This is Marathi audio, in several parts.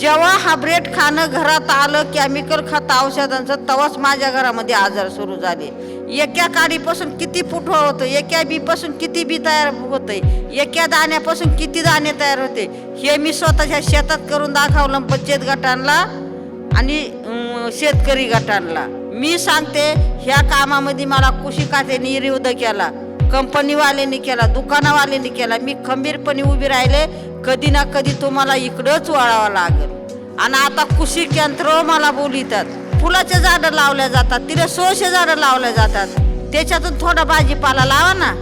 जेव्हा हा ब्रेड खाणं घरात आलं केमिकल खत औषधांचं तेव्हाच माझ्या घरामध्ये आजार सुरू झाले. एका काडीपासून किती पुठवळ होतं एका बीपासून किती बी तयार होते एका दाण्यापासून किती दाणे तयार होते हे मी स्वतःच्या शेतात करून दाखवलं बचत गटांना आणि शेतकरी गटांना. मी सांगते ह्या कामामध्ये मला कुशी खात्याने विरोध केला कंपनीवाल्यांनी केला दुकानावाल्यांनी केला. मी खंबीरपणे उभी राहिले कधी ना कधी तुम्हाला इकडंच वळावं लागेल. आणि आता कृषी केंद्र मला बोलितात फुलाचे झाडं लावल्या जातात तिथे सोशे झाडं लावल्या जातात. त्याच्यातून थोडा भाजीपाला लावा ना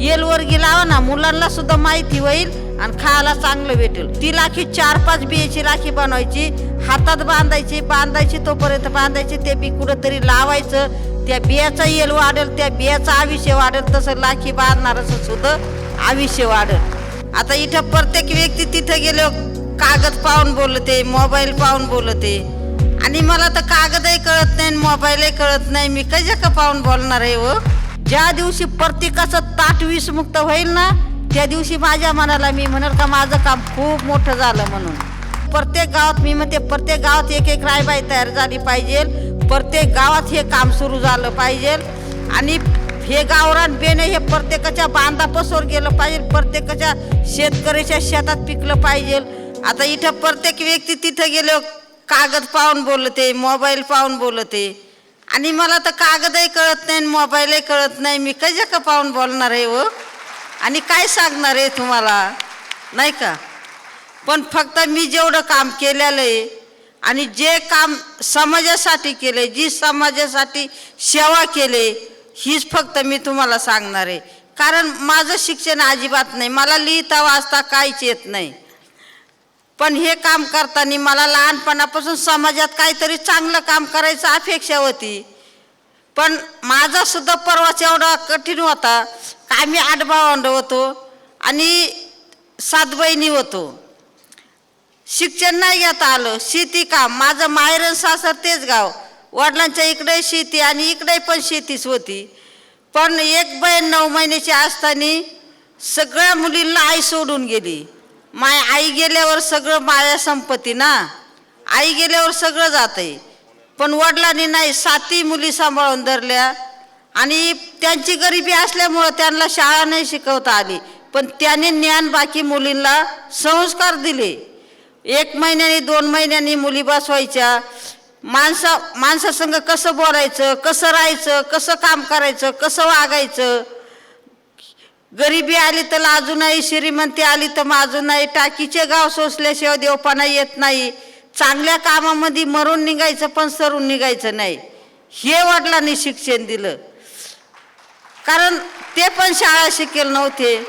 येलवर्गी लावा ना मुलांना सुद्धा माहिती होईल आणि खायला चांगलं भेटेल. ती लाखी चार पाच बियाची राखी बनवायची हातात बांधायची बांधायची तोपर्यंत बांधायची ते बी कुठंतरी लावायचं. त्या बियाचा येल वाढेल त्या बियाचा आयुष्य वाढेल तसं लाखी बांधणारच सुद्धा आयुष्य वाढेल. आता इथं प्रत्येक व्यक्ती तिथं गेलो कागद पाहून बोलते मोबाईल पाहून बोलते. आणि मला तर कागदही कळत नाही मोबाईलही कळत नाही. मी कशा का पाहून बोलणार आहे व ज्या दिवशी प्रत्येकाचं ताट विषमुक्त होईल ना त्या दिवशी माझ्या मनाला मी म्हणेल का माझं काम खूप मोठं झालं म्हणून. प्रत्येक गावात मी म्हणते प्रत्येक गावात एक एक रायबाई तयार झाली पाहिजे. प्रत्येक गावात हे काम सुरू झालं पाहिजे. आणि हे गावरान बेणे हे प्रत्येकाच्या बांधापासवर गेलं पाहिजे प्रत्येकाच्या शेतकऱ्याच्या शेतात पिकलं पाहिजे. आता इथं प्रत्येक व्यक्ती तिथं गेलो कागद पाहून बोलते मोबाईल पाहून बोलते. आणि मला तर कागदही कळत नाही मोबाईलही कळत नाही. मी कशा का पाहून बोलणार आहे व आणि काय सांगणार आहे तुम्हाला? नाही का? पण फक्त मी जेवढं काम केलेलं आहे आणि जे काम समाजासाठी केले जी समाजासाठी सेवा केले हीच फक्त मी तुम्हाला सांगणार आहे. कारण माझं शिक्षण अजिबात नाही. मला लिहिता वाचता काहीच येत नाही. पण हे काम करताना मला लहानपणापासून समाजात काहीतरी चांगलं काम करायचं अपेक्षा होती. पण माझा सुद्धा प्रवास एवढा कठीण होता. का आम्ही आठ होतो आणि सात बहिणी होतो. शिक्षण नाही घेता आलं. शेती काम. माझं माहेरन सासर तेच गाव. वडिलांच्या इकडे शेती आणि इकडे पण शेतीच होती. पण एक बहीण नऊ महिन्याची असताना सगळ्या मुलींना आई सोडून गेली. माय आई गेल्यावर सगळं माया संपत्ती ना. आई गेल्यावर सगळं जातंय. पण वडिलांनी नाही साती मुली सांभाळून धरल्या. आणि त्यांची गरिबी असल्यामुळं त्यांना शाळा नाही शिकवता आली. पण त्याने ज्ञान बाकी मुलींना संस्कार दिले. एक महिन्याने दोन महिन्यांनी मुली बसवायच्या. माणसा माणसासंग कसं बोलायचं कसं राहायचं कसं काम करायचं कसं वागायचं? गरिबी आली तर लाजू नाही श्रीमंती आली तर माजू नाही टाकीचे गाव सोसल्याशिवाय देवपाना येत नाही. चांगल्या कामामध्ये मरून निघायचं पण सरून निघायचं नाही. हे वडिलांनी शिक्षण दिलं. कारण ते पण शाळा शिकेल नव्हते.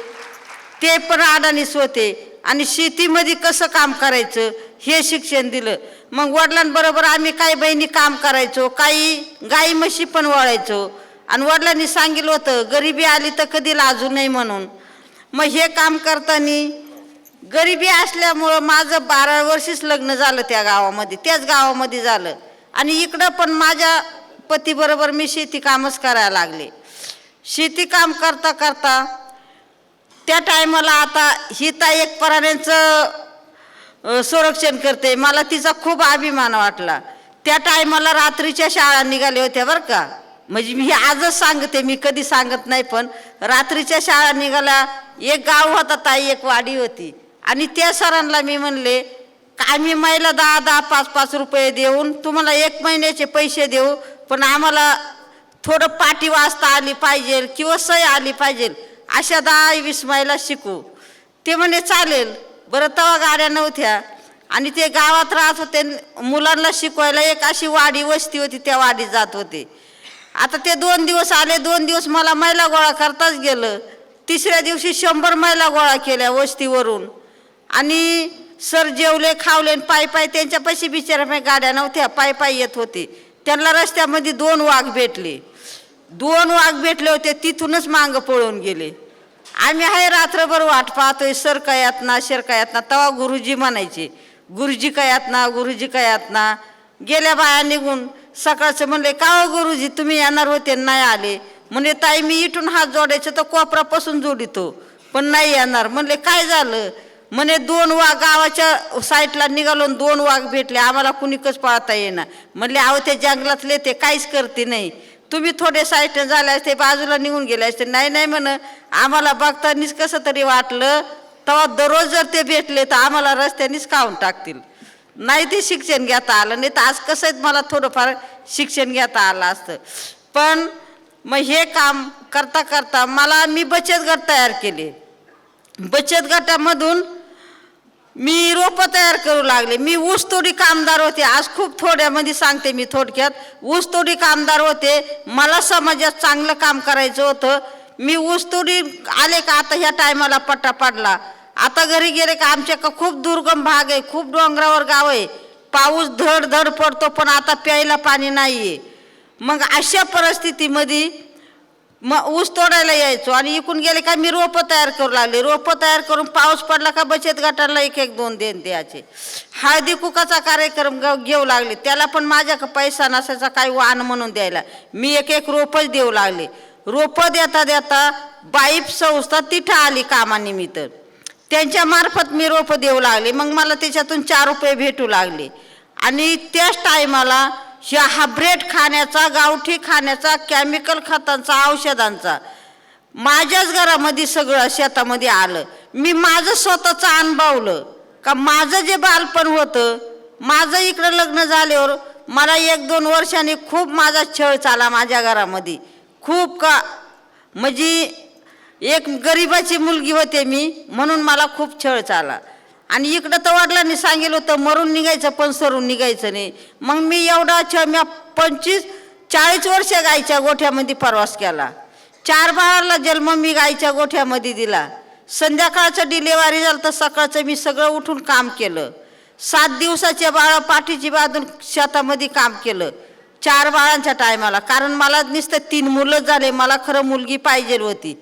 ते पण अडाणीस होते. आणि शेतीमध्ये कसं काम करायचं हे शिक्षण दिलं. मग वडिलांबरोबर आम्ही काही बहिणी काम करायचो काही गाई म्हशी पण वळायचो आणि वडिलांनी सांगितलं होतं गरिबी आली तर कधी लाजू नाही म्हणून. मग हे काम करताना गरिबी असल्यामुळं माझं बारा वर्षीच लग्न झालं त्या गावामध्ये त्याच गावामध्ये झालं. आणि इकडं पण माझ्या पतीबरोबर मी शेती कामच करायला लागले. शेती काम करता करता त्या टायमाला आता हिता एक पराण्यांचं संरक्षण करते. मला तिचा खूप अभिमान वाटला. त्या टायमाला रात्रीच्या शाळा निघाल्या होत्या बरं का. म्हणजे मी हे आजच सांगते मी कधी सांगत नाही पण रात्रीच्या शाळा निघाल्या एक गाव होता ताई एक वाडी होती. आणि त्या सरांना मी म्हणले का आम्ही महिला दहा दहा पाच पाच रुपये देऊन तुम्हाला एक महिन्याचे पैसे देऊ पण आम्हाला थोडं पाठी वाचता आली पाहिजे किंवा सय आली पाहिजे अशा दहा वीस महिला शिकू. ते म्हणे चालेल. बरं तेव्हा गाड्या नव्हत्या. आणि ते गावात राहत होते मुलांना शिकवायला एक अशी वाडी वस्ती होती त्या वाडीत जात होते. आता ते दोन दिवस आले दोन दिवस मला मैला गोळा करताच गेलं. तिसऱ्या दिवशी शंभर मैला गोळा केल्या वस्तीवरून. आणि सर जेवले खावले आणि पाय पाय त्यांच्यापाशी बिचारा गाड्या नव्हत्या पाय पाय येत होते. त्यांना रस्त्यामध्ये दोन वाघ भेटले. दोन वाघ भेटले होते तिथूनच मांग पळून गेले. आम्ही आहे रात्रभर वाट पाहतोय सर कयात ना शर कयात ना. तवा गुरुजी म्हणायचे गुरुजी कयात ना गुरुजी कयात ना. गेल्या बाया निघून सकाळचं म्हणले का हो गुरुजी तुम्ही येणार होते नाही आले. म्हणजे ताई मी इथून हात जोडायचं तर कोपरापासून जोडितो पण नाही येणार. म्हणले काय झालं? म्हणे दोन वाघ गावाच्या साईडला निघालो आणि दोन वाघ भेटले आम्हाला कुणीकच पाळता येईना. म्हणले अहो ते जंगलातले ते काहीच करते नाही. तुम्ही थोडे साईटन झाले असते बाजूला निघून गेले असते. नाही नाही म्हण आम्हाला बघतानीच कसं तरी वाटलं. तेव्हा दररोज जर ते भेटले तर आम्हाला रस्त्यानेच खाऊन टाकतील. नाही ते शिक्षण घेता आलं नाही तर आज कसं आहे मला थोडंफार शिक्षण घेता आलं असतं. पण मग हे काम करता करता मला मी बचत गट तयार केले. बचत गटामधून मी रोपं तयार करू लागले. मी ऊसतोडी कामदार होते. आज खूप थोड्यामध्ये सांगते मी थोडक्यात. ऊसतोडी कामदार होते. मला समाजात चांगलं काम करायचं होतं. मी ऊसतोडी आले का आता ह्या टायमाला पट्टा पडला. आता घरी गेले का आमच्या का खूप दुर्गम भाग आहे. खूप डोंगरावर गाव आहे. पाऊस धड धड पडतो पण आता प्यायला पाणी नाही आहे मग अशा परिस्थितीमध्ये मग ऊस तोडायला यायचो आणि इकून गेले का मी रोपं तयार करू लागले. रोपं तयार करून पाऊस पडला का बचत गटाला एक एक दोन देण द्यायचे. हळदी कुकाचा कार्यक्रम ग- घेऊ लागले. त्याला पण माझ्या पैसा नसायचा काही वाण म्हणून द्यायला. मी एक एक रोपच देऊ लागले. रोपं देता देता बाईप संस्था तिथं आली कामानिमित्त. त्यांच्या मार्फत मी रोपं देऊ लागले. मग मला त्याच्यातून चार रुपये भेटू लागले. आणि त्याच टायमाला हायब्रेड खाण्याचा गावठी खाण्याचा केमिकल खतांचा औषधांचा. माझ्याच घरामध्ये सगळं शेतामध्ये आलं. मी माझं स्वतःचं अनुभवलं. का माझं जे बालपण होतं माझं इकडं लग्न झाल्यावर मला एक दोन वर्षांनी खूप माझा छळ चाला माझ्या घरामध्ये. खूप का म्हणजे एक गरिबाची मुलगी होते मी म्हणून मला खूप छळ चाला. आणि इकडं तर वडिलांनी सांगितलं होतं मरून निघायचं पण सरून निघायचं नाही. मग मी एवढा छ म्या पंचवीस चाळीस वर्ष गायच्या गोठ्यामध्ये प्रवास केला. चार बाळाला जन्म मी गायच्या गोठ्यामध्ये दिला. संध्याकाळचं डिलेवरी झालं तर सकाळचं मी सगळं उठून काम केलं. सात दिवसाच्या बाळा पाठीची बाजून शेतामध्ये काम केलं. चार बाळांच्या टायमाला कारण मला नुसतं तीन मुलं झाले मला खरं मुलगी पाहिजे होती.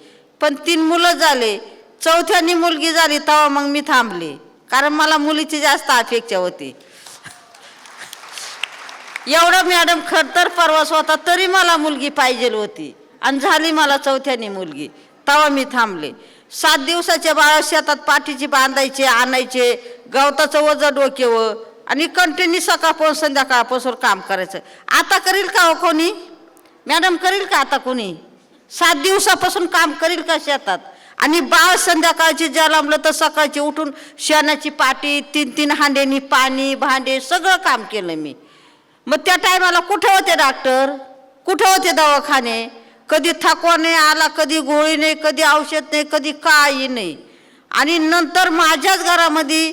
पण तीन मुलं झाले चौथ्यानी मुलगी झाली तेव्हा मग मी थांबले. कारण मला मुलीची जास्त अपेक्षा होती. एवढं मॅडम खरतर प्रवास होता तरी मला मुलगी पाहिजे होती. आणि झाली मला चौथ्याने मुलगी. तेव्हा मी थांबले. सात दिवसाच्या बाळा शेतात पाठीची बांधायचे आणायचे गवताचं वजन डोक्यावर आणि कंटिन्यू सकाळपासून संध्याकाळपासून काम करायचं. आता करील का हो कोणी? मॅडम करील का आता कोणी? सात दिवसापासून काम करील का शेतात? आणि बाळ संध्याकाळची जलमलं तर सकाळची उठून शेणाची पाटी तीन तीन हांडेनी पाणी भांडे सगळं काम केलं मी. मग त्या टायमाला कुठे होते डॉक्टर? कुठं होते दवाखाने? कधी थकवा नाही आला कधी गोळी नाही कधी औषध नाही कधी काही नाही. आणि नंतर माझ्याच घरामध्ये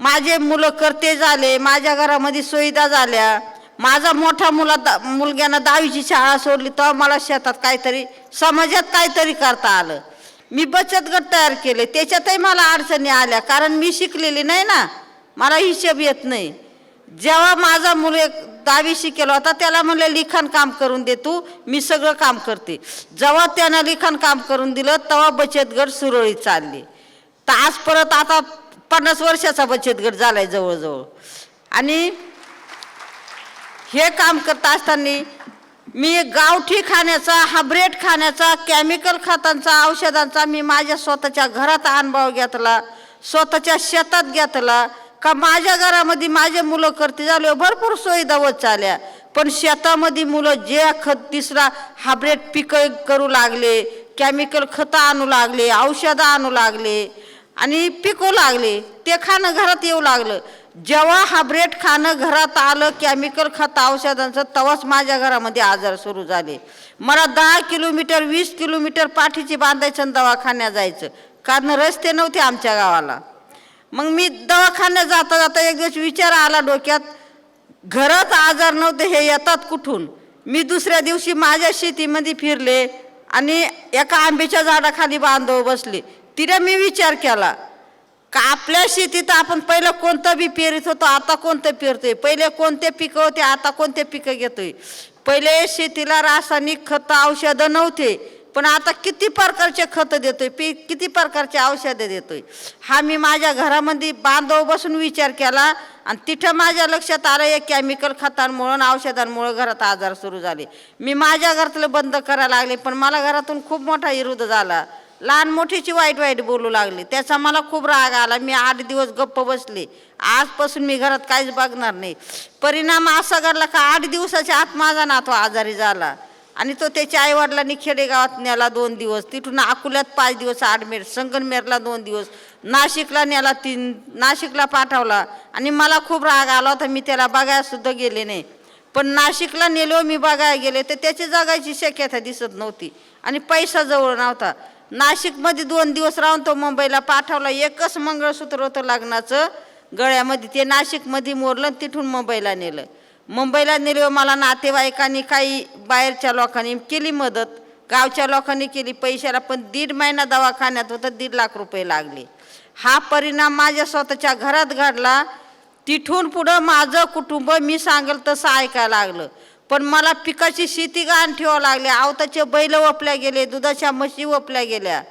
माझे मुलं करते झाले माझ्या घरामध्ये सुविधा झाल्या. माझा मोठा मुला दा मुलग्यानं दहावीची शाळा सोडली तेव्हा मला शेतात काहीतरी समाजात काहीतरी करता आलं. मी बचत गट तयार केले. त्याच्यातही मला अडचणी आल्या. कारण मी शिकलेली नाही ना. मला हिशेब येत नाही. जेव्हा माझा मुल एक दहावी शिकेला होता त्याला म्हणले लिखाण काम करून दे तू. मी सगळं काम करते. जेव्हा त्यानं लिखाण काम करून दिलं तेव्हा बचत गट सुरळीत चालली. तर आज परत आता पन्नास वर्षाचा बचत गट झाला आहे जवळजवळ. आणि हे काम करत असताना मी गावठी खाण्याचा हायब्रेड खाण्याचा केमिकल खतांचा औषधांचा मी माझ्या स्वतःच्या घरात अनुभव घेतला स्वतःच्या शेतात घेतला. का माझ्या घरामध्ये माझे मुलं करते झाले भरपूर सोयी दवत चाल्या पण शेतामध्ये मुलं जे खत तिसरा हायब्रेड पिकं करू लागले केमिकल खतं आणू लागले औषधं आणू लागले आणि पिकू लागले ते खाणं घरात येऊ लागलं. जेव्हा हायब्रेड खाणं घरात आलं केमिकल खत औषधांचं तेव्हाच माझ्या घरामध्ये आजार सुरू झाले. मला दहा किलोमीटर वीस किलोमीटर पाठीची बांधायचं आणि दवाखान्यात जायचं. कारण रस्ते नव्हते आमच्या गावाला. मग मी दवाखान्यात जाता जाता एक दिवस विचार आला डोक्यात घरात आजार नव्हते हे येतात कुठून? मी दुसऱ्या दिवशी माझ्या शेतीमध्ये फिरले आणि एका आंब्याच्या झाडाखाली बांधव बसले. तिने मी विचार केला का आपल्या शेतीत आपण पहिलं कोणतं बी पेरत होतो आता कोणतं पेरतोय? पहिले कोणते पिकं होते आता कोणते पिकं घेतोय? पहिले शेतीला रासायनिक खतं औषधं नव्हते पण आता किती प्रकारचे खतं देतोय पीक किती प्रकारचे औषधं देतोय? हा मी माझ्या घरामध्ये बांधव बसून विचार केला आणि तिथं माझ्या लक्षात आलं एक केमिकल खतांमुळं आणि औषधांमुळं घरात आजार सुरू झाले. मी माझ्या घरातलं बंद करायला लागले पण मला घरातून खूप मोठा विरोध झाला. लहान मोठीची वाईट वाईट बोलू लागली. त्याचा मला खूप राग आला. मी आठ दिवस गप्प बसले. आजपासून मी घरात काहीच बघणार नाही. परिणाम असा घडला का आठ दिवसाच्या आत माझा नातो आजारी झाला. आणि तो त्याच्या आईवडिलांनी खेडेगावात नेला दोन दिवस. तिथून अकोल्यात पाच दिवस ॲडमिट संगनमेरला दोन दिवस. नाशिकला नेला तीन नाशिकला पाठवला. आणि मला खूप राग आला होता. मी त्याला बघायसुद्धा गेले नाही. पण नाशिकला नेलो मी बघायला गेले तर त्याची जगायची शक्यता दिसत नव्हती. आणि पैसा जवळ नव्हता. नाशिकमध्ये दोन दिवस राहून तो मुंबईला पाठवला. एकच मंगळसूत्र होतं लग्नाचं. गळ्यामध्ये ते नाशिकमध्ये मोरलं तिथून मुंबईला नेलं. मुंबईला नेलं मला नातेवाईकांनी काही बाहेरच्या लोकांनी केली मदत. गावच्या लोकांनी केली पैशाला पण दीड महिना दवाखान्यात होतं दीड लाख रुपये लागले. हा परिणाम माझ्या स्वतःच्या घरात घडला. तिथून पुढं माझं कुटुंब मी सांगेल तसं ऐकायला लागलं. पण मला पिकाची शेती गहाण ठेवावं लागली. आवताचे बैल वपल्या गेले दुधाच्या म्हशी वपल्या गेल्या.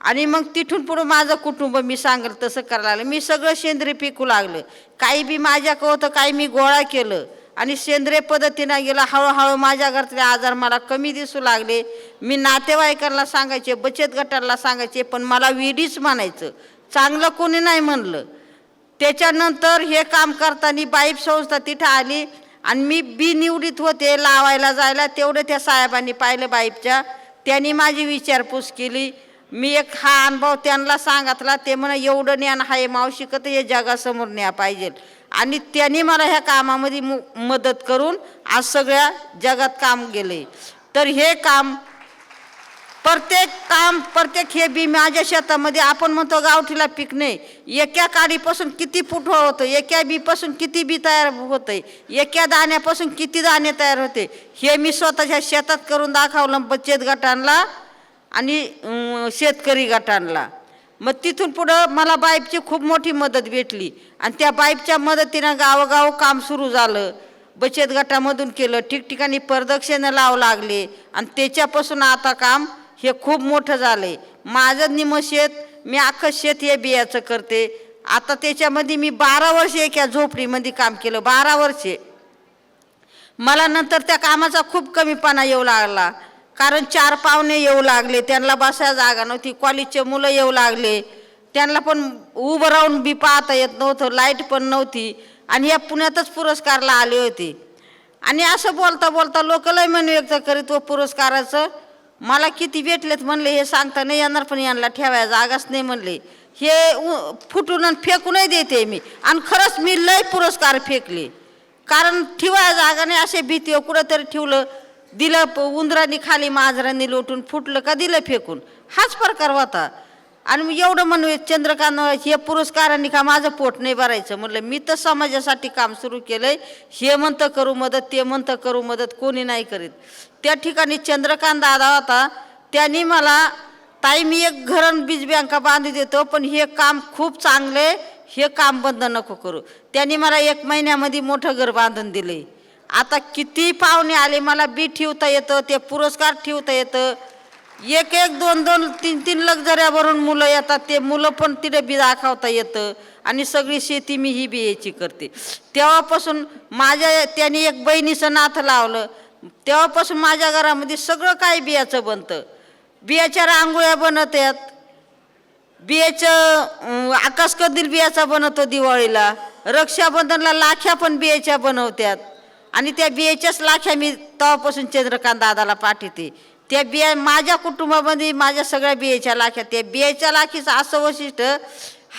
आणि मग तिथून पुढं माझं कुटुंब मी सांगेल तसं करायला लागलं. मी सगळं सेंद्रिय पिकू लागलं. काही बी माझ्याकडं होतं काही मी गोळा केलं. आणि सेंद्रिय पद्धतीनं गेलं हळूहळू माझ्या घरातले आजार मला कमी दिसू लागले. मी नातेवाईकांना सांगायचे बचत गटाला सांगायचे पण मला विडीच म्हणायचं. चांगलं कोणी नाही म्हणलं. त्याच्यानंतर हे काम करताना बाईप संस्था तिथं आली. आणि मी बी निवडीत होते लावायला जायला तेवढं त्या साहेबांनी पाहिलं बाईपच्या. त्यांनी माझी विचारपूस केली. मी एक हा अनुभव त्यांना सांगितला ते म्हणा एवढं ज्ञान हाय मावशी तर हे जगासमोर न्या पाहिजे? आणि त्यांनी मला ह्या कामामध्ये मु मदत करून आज सगळ्या जगात काम गेले तर हे काम प्रत्येक काम प्रत्येक हे बी माझ्या शेतामध्ये आपण म्हणतो गावठीला पीक नाही. एका काडीपासून किती फुटवा होतं एका बीपासून किती बी तयार होतं एका दाण्यापासून किती दाणे तयार होते? हे मी स्वतःच्या शेतात करून दाखवलं बचत गटांना आणि शेतकरी गटांना. मग तिथून पुढं मला बाईपची खूप मोठी मदत भेटली. आणि त्या बाईपच्या मदतीनं गावोगाव काम सुरू झालं. बचत गटामधून केलं. ठिकठिकाणी प्रदक्षिणं लावू लागले. आणि त्याच्यापासून आता काम हे खूप मोठं झालं आहे माझं निम शेत मी अख्खं शेत हे बियाचं करते. आता त्याच्यामध्ये मी बारा वर्षे एका झोपडीमध्ये काम केलं बारा वर्षे. मला नंतर त्या कामाचा खूप कमीपणा येऊ लागला. कारण चार पाहुणे येऊ लागले त्यांना बसायला जागा नव्हती कॉलेजचे मुलं येऊ लागले. त्यांना पण उभं राहून बी पाहता येत नव्हतं लाइट पण नव्हती. आणि या पुण्यातच पुरस्कारला आले होते. आणि असं बोलता बोलता लोक लय मन व्यक्त करीत व पुरस्काराचं मला किती भेटलेत म्हणले हे सांगता नाही येणार पण यांना ठेवायला जागाच नाही म्हणले. हे उ- फुटून आणि फेकूनही देते मी. आणि खरंच मी लय पुरस्कार फेकले. कारण ठेवायला जागा नाही असे भीती हो कुठंतरी ठेवलं. दिलं प- उंदरांनी खाली मांजरांनी लोटून फुटलं का दिलं फेकून? हाच प्रकार होता. आणि मी एवढं म्हणू चंद्रकांत हे पुरस्कारांनी का माझं पोट नाही भरायचं म्हटलं मी तर समाजासाठी काम सुरू केलं आहे हे म्हणतं करू मदत ते म्हणतं करू मदत कोणी नाही करीत. त्या ठिकाणी चंद्रकांत दादा होता. त्यांनी मला ताई मी एक घरण बीज बँका बांधू देतो पण हे काम खूप चांगले हे काम बंद नको करू. त्यांनी मला एक महिन्यामध्ये मोठं घर बांधून दिले. आता किती पाहुणे आले मला बी ठेवता येतं ते पुरस्कार ठेवता येतं. एक एक दोन दोन तीन तीन लक्झऱ्यावरून मुलं येतात ते मुलं पण तिथे बी दाखवता येतं. आणि सगळी शेती मी ही बी याची करते. तेव्हापासून माझ्या त्यांनी एक बहिणीचं नाथ लावलं. तेव्हापासून माझ्या घरामध्ये सगळं काही बियाचं बनतं? बियाच्या रांगोळ्या बनवतात. बियाचं अं, आकाश बियाचा बनवतो दिवाळीला. रक्षाबंधनला लाख्या पण बियाच्या बनवतात. आणि त्या बियाच्याच लाख्या मी तेव्हापासून चंद्रकांत दादाला पाठवते. त्या बिया माझ्या कुटुंबामध्ये माझ्या सगळ्या बियाच्या लाख्या. त्या बियाच्या लाखीचं असं वैशिष्ट्य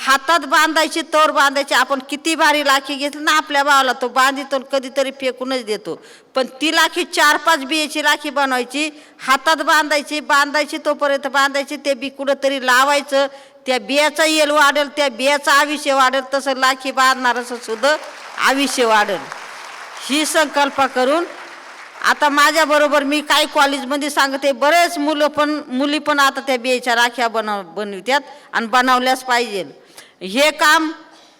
हातात बांधायची तोर बांधायची आपण किती भारी लाखी घेतली ना आपल्या भावाला तो बांधितो कधीतरी फेकूनच देतो. पण ती लाखी चार पाच बियाची लाखी बनवायची हातात बांधायची बांधायची तोपर्यंत बांधायची ते बी कुठंतरी लावायचं त्या बियाचा येल वाढेल त्या बियाचं आयुष्य वाढेल तसं लाखी बांधणारचं सुद्धा आयुष्य वाढेल. ही संकल्प करून आता माझ्याबरोबर मी काही कॉलेजमध्ये सांगते बरेच मुलं पण मुली पण आता त्या बियाच्या राख्या बनव बनवित्यात आणि बनवल्याच पाहिजे हे काम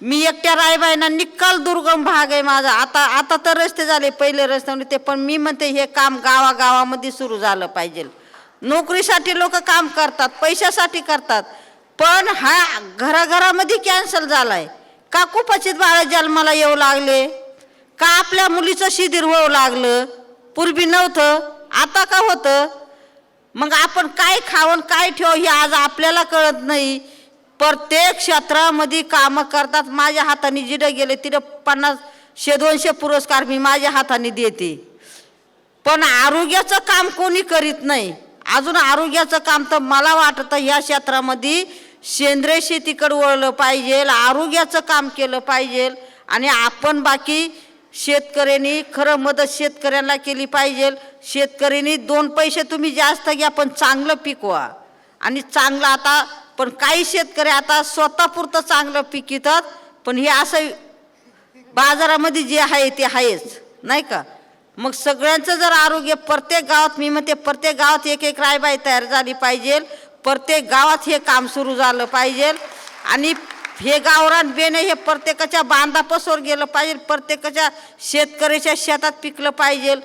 मी एकट्या रायबाईंना निकाल दुर्गम भाग आहे माझा. आता आता तर रस्ते झाले पहिले रस्ते ते पण मी म्हणते हे काम गावागावामध्ये सुरू झालं पाहिजे. नोकरीसाठी लोक काम करतात पैशासाठी करतात पण हा घराघरामध्ये कॅन्सल झालाय. का कुपाचित बाळा जन्माला येऊ लागले? का आपल्या मुलीचं शिदिर होऊ लागलं? पूर्वी नव्हतं आता का होतं? मग आपण काय खावन काय ठेव हे आज आपल्याला कळत नाही. प्रत्येक क्षेत्रामध्ये कामं करतात. माझ्या हाताने जिडं गेले तिथं पन्नास शे दोनशे पुरस्कार मी माझ्या हाताने देते. पण आरोग्याचं काम कोणी करीत नाही. अजून आरोग्याचं काम तर मला वाटतं ह्या क्षेत्रामध्ये सेंद्रिय शेतीकडे वळलं पाहिजे आरोग्याचं काम केलं पाहिजे आणि आपण बाकी शेतकऱ्यांनी खरं मदत शेतकऱ्यांना केली पाहिजे. शेतकऱ्यांनी दोन पैसे तुम्ही जास्त घ्या पण चांगलं पिकवा. आणि चांगलं आता पण काही शेतकरी आता स्वतःपुरतं चांगलं पिकतात पण हे असं बाजारामध्ये जे आहे ते आहेच नाही का? मग सगळ्यांचं जर आरोग्य प्रत्येक गावात मी म्हणते प्रत्येक गावात एक एक रायबाई तयार झाली पाहिजे प्रत्येक गावात हे काम सुरू झालं पाहिजे आणि हे गावरान बेणे हे प्रत्येकाच्या बांधापासवर गेलं पाहिजे प्रत्येकाच्या शेतकऱ्याच्या शेतात पिकलं पाहिजे.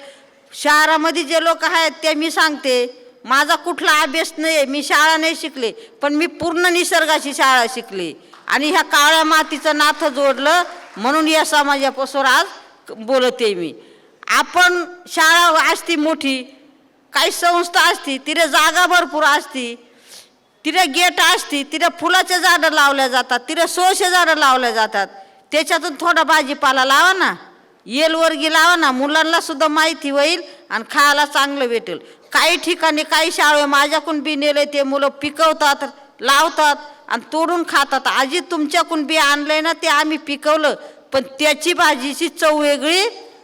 शहरामध्ये जे लोक आहेत ते मी सांगते माझा कुठला अभ्यास नाही आहे मी शाळा नाही शिकले पण मी पूर्ण निसर्गाची शाळा शिकली. आणि ह्या काळ्या मातीचं नातं जोडलं म्हणून या समाजापासून आज बोलते मी. आपण शाळा असती मोठी काही संस्था असती तिथे जागा भरपूर असती तिथे गेट असती तिथे फुलाचे झाडं लावल्या जातात तिथे सोशे झाडं लावल्या जातात. त्याच्यातून थोडा भाजीपाला लावा ना येलवर्गी लावा ना मुलांना सुद्धा माहिती होईल आणि खायला चांगलं भेटेल. काही ठिकाणी काही शाळे माझ्याकडून बी नेले ते मुलं पिकवतात लावतात आणि तोडून खातात. आजी तुमच्याकडून बी आणलंय ना ते आम्ही पिकवलं. पण त्याची भाजीची चव वेगळी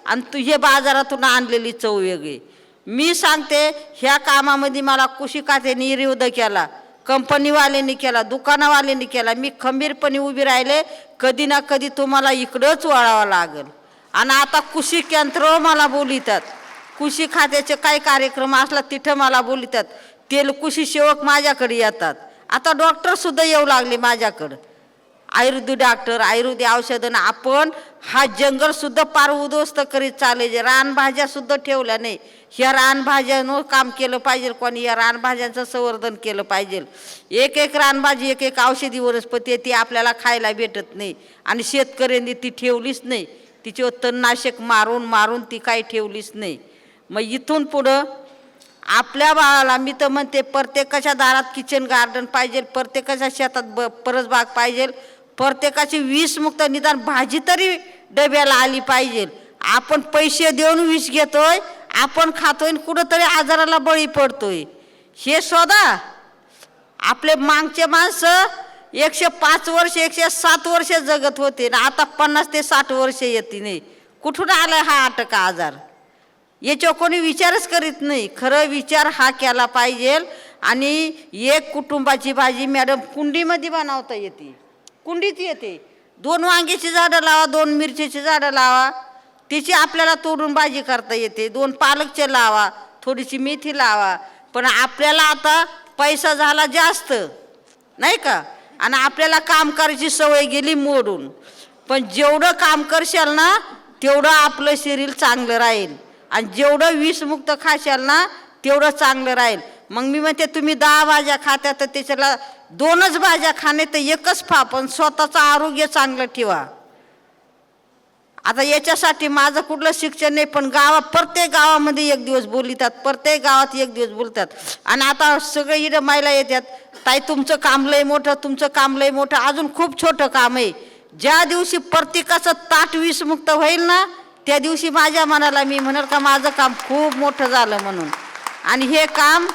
आणि तुझे बाजारातून आणलेली चव वेगळी. मी सांगते ह्या कामामध्ये मला कुशी कात्याने विरोध केला कंपनीवाल्यांनी केला दुकानावाल्यांनी केला. मी खंबीरपणे उभी राहिले कधी ना कधी तुम्हाला इकडंच वळावं लागेल. आणि आता कुशिक यंत्र मला बोलितात. कुशी खात्याचे काही कार्यक्रम असला तिथं मला बोलतात. ते कृषी सेवक माझ्याकडे येतात. आता डॉक्टरसुद्धा येऊ लागले माझ्याकडं. आयुर्वेदी डॉक्टर आयुर्वेदी औषधं आपण हा जंगलसुद्धा पार उद्ध्वस्त करीत चालायचे रानभाज्यासुद्धा ठेवल्या नाही. ह्या रानभाज्यानं काम केलं पाहिजे कोणी या रानभाज्यांचं संवर्धन केलं पाहिजे. एक एक रानभाजी एक एक औषधी वनस्पती आहे ती आपल्याला खायला भेटत नाही. आणि शेतकऱ्यांनी ती ठेवलीच नाही. तिच्यावर तणनाशक मारून मारून ती काही ठेवलीच नाही. मग इथून पुढं आपल्या बाळाला मी तर म्हणते प्रत्येकाच्या दारात किचन गार्डन पाहिजे प्रत्येकाच्या शेतात ब परसबाग पाहिजे प्रत्येकाची वीसमुक्त निदान भाजी तरी डब्याला आली पाहिजे. आपण पैसे देऊन विष घेतोय आपण खातोय आणि कुठंतरी आजाराला बळी पडतोय. हे शोधा. आपले मागचे माणसं एकशे पाच वर्ष एकशे सात वर्ष जगत होते ना आता पन्नास ते साठ वर्ष येते नाही. कुठून आला हा अटका आजार? याच्यावर कोणी विचारच करीत नाही. खरं विचार हा केला पाहिजे आणि एक कुटुंबाची भाजी मॅडम कुंडीमध्ये बनवता येते. कुंडीत येते. दोन वांग्याची झाडं लावा दोन मिरचीची झाडं लावा. तिची आपल्याला तोडून भाजी करता येते. दोन पालकचे लावा थोडीशी मेथी लावा. पण आपल्याला आता पैसा झाला जास्त नाही का? आणि आपल्याला काम करायची सवय गेली मोडून. पण जेवढं काम करशाल ना तेवढं आपलं शरीर चांगलं राहील. आणि जेवढं विषमुक्त खाशाल ना तेवढं चांगलं राहील. मग मी म्हणते तुम्ही दहा भाज्या खात्या तर त्याच्याला दोनच भाज्या खाणे तर एकच फा पण स्वतःचं आरोग्य चांगलं ठेवा. आता याच्यासाठी माझं कुठलं शिक्षण नाही पण गावा प्रत्येक गावामध्ये एक दिवस बोलितात प्रत्येक गावात एक दिवस बोलतात. आणि आता सगळे इथं महिला येतात ताई तुमचं काम लय मोठं तुमचं काम लय मोठं अजून खूप छोटं काम आहे. ज्या दिवशी प्रत्येकाचं ताट विषमुक्त होईल ना त्या दिवशी माझ्या मनाला मी म्हणाल का माझं काम खूप मोठं झालं म्हणून. आणि हे काम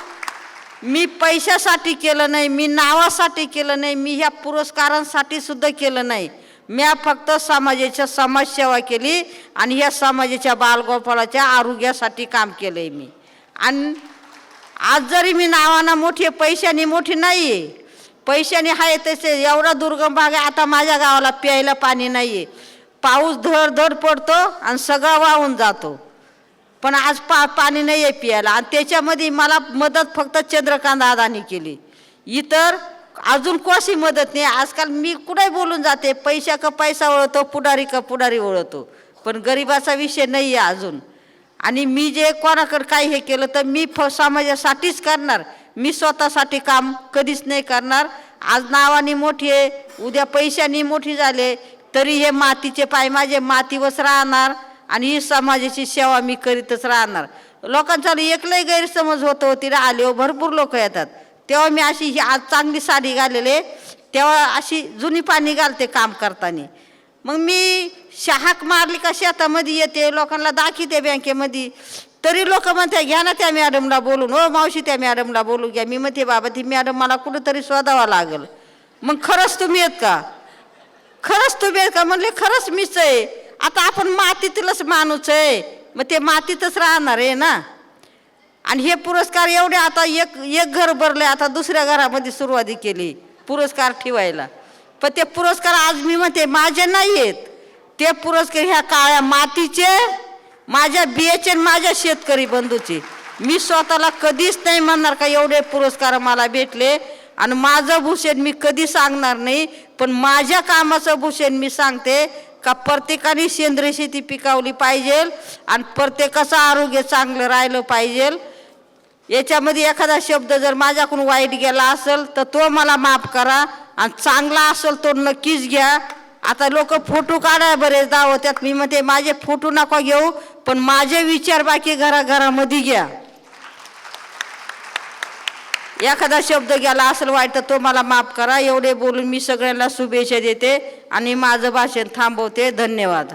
मी पैशासाठी केलं नाही मी नावासाठी केलं नाही मी ह्या पुरस्कारांसाठी सुद्धा केलं नाही. म्या फक्त समाजाच्या समाजसेवा केली आणि ह्या समाजाच्या बालगोपाळाच्या आरोग्यासाठी काम केलं आहे मी. आणि आज जरी मी नावानं मोठी आहे पैशाने मोठी नाही आहे पैशाने आहे तसे एवढा दुर्गम भाग आहे आता माझ्या गावाला प्यायला पाणी नाही आहे पाऊस धड धड पडतो आणि सगळा वाहून जातो. पण आज पा पाणी नाही आहे प्यायला. आणि त्याच्यामध्ये मला मदत फक्त चंद्रकांत दादानी केली. इतर अजून कोशी मदत नाही. आजकाल मी कुठे बोलून जाते? पैशा का पैसा ओळखतो पुढारी का पुढारी ओळखतो. पण गरिबाचा विषय नाही आहे अजून. आणि मी जे कोणाकडे काही हे केलं तर मी फ समाजासाठीच करणार. मी स्वतःसाठी काम कधीच नाही करणार. आज नावाने मोठी आहे उद्या पैशाने मोठी झाले तरी हे मातीचे पाय माझे मातीवरच राहणार आणि ही समाजाची सेवा मी करीतच राहणार. लोकांचा एकलंही गैरसमज होतो तिला आले हो, भरपूर लोक येतात. तेव्हा मी अशी ही आज चांगली साडी घालेले तेव्हा अशी जुनी पाणी घालते काम करताना. मग मी शहाक मारली का शेतामध्ये येते लोकांना दाखवते बँकेमध्ये. तरी लोक म्हणते घ्या ना त्या मॅडमला बोलून. हो मावशी त्या मॅडमला बोलू घ्या. मी म्हणते बाबा ती मॅडम मला कुठंतरी शोधावं लागल. मग खरंच तुम्ही येत का? खरंच तुम्ही आहेत का म्हणले खरंच मीच आहे. आता आपण मातीतीलच माणूस आहे. मग ते मातीतच राहणार आहे ना? आणि हे पुरस्कार एवढे आता एक एक घर भरले आता दुसऱ्या घरामध्ये सुरुवाती केली पुरस्कार ठेवायला. पण ते पुरस्कार आज मी म्हणते माझे नाही आहेत ते पुरस्कार ह्या काळ्या मातीचे माझ्या बियाचे आणि माझ्या शेतकरी बंधूचे. मी स्वतःला कधीच नाही म्हणणार का एवढे पुरस्कार मला भेटले. आणि माझं भूषण मी कधी सांगणार नाही पण माझ्या कामाचं भूषण मी सांगते का प्रत्येकाने सेंद्रिय शेती पिकावली पाहिजे आणि प्रत्येकाचं आरोग्य चांगलं राहिलं पाहिजे. याच्यामध्ये एखादा शब्द जर माझ्याकडून वाईट गेला असेल तर तो मला माफ करा आणि चांगला असेल तो नक्कीच घ्या. आता लोक फोटो काढाय बरेच दावत्यात मी म्हणते माझे फोटो नका घेऊ पण माझे विचार बाकी घराघरामध्ये घ्या. एखादा शब्द गेला असेल वाईट तर तो मला माफ करा. एवढे बोलून मी सगळ्यांना शुभेच्छा देते आणि माझं भाषण थांबवते. धन्यवाद.